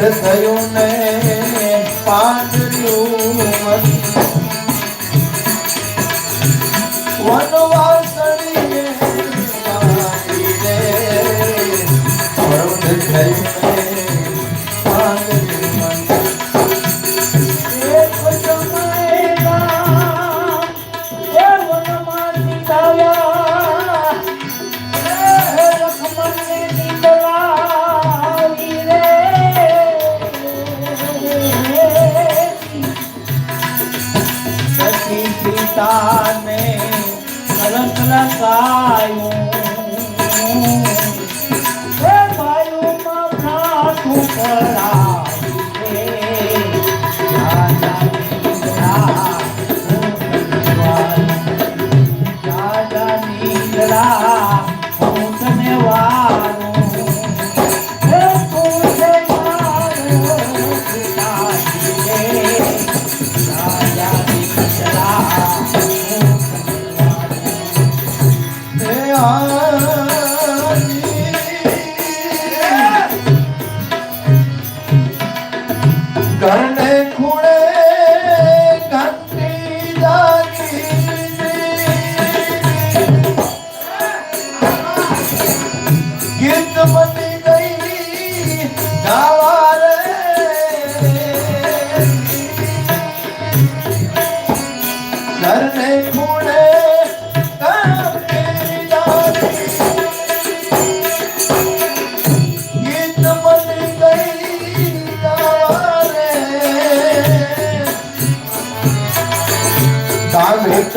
બંધ થયું ને પાંચ તાને કલંક લગાયું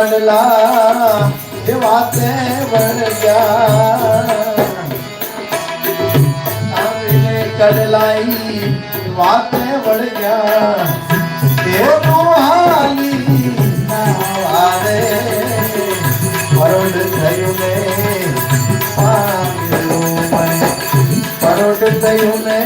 કંડલા એવા તે વળગ્યા કડલાઈ વાતે વળગ્યા એનું હાલી વારે પરોડ થયું ને પરોડ થયું ને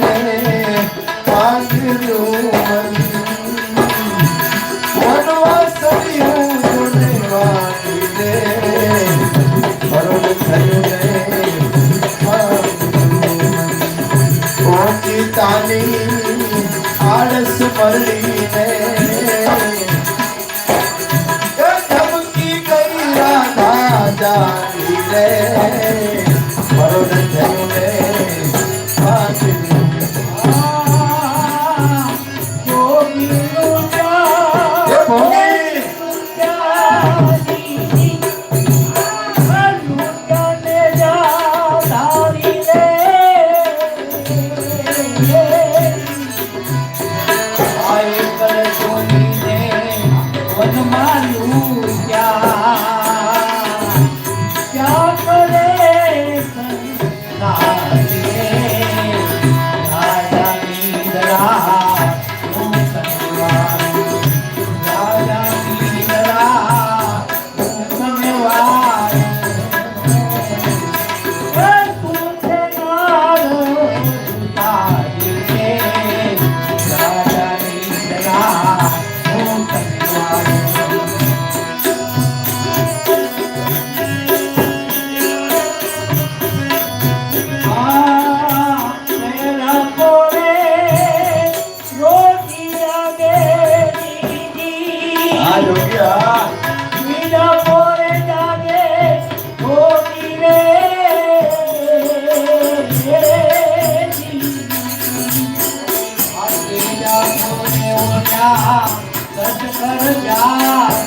呀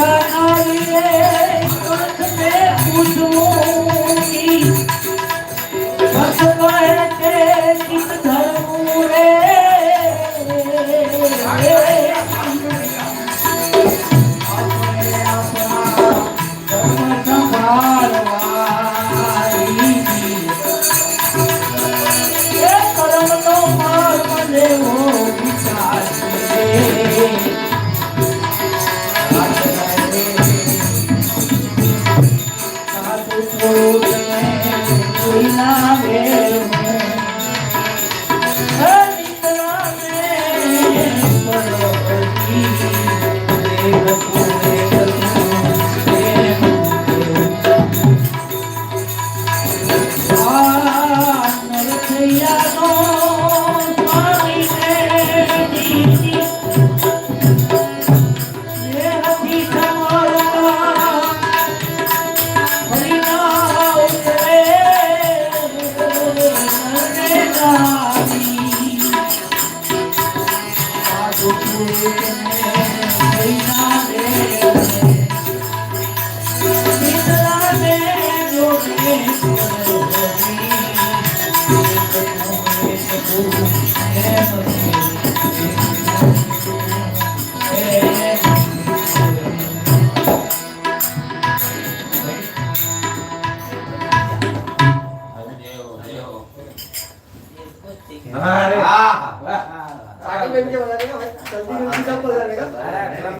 God.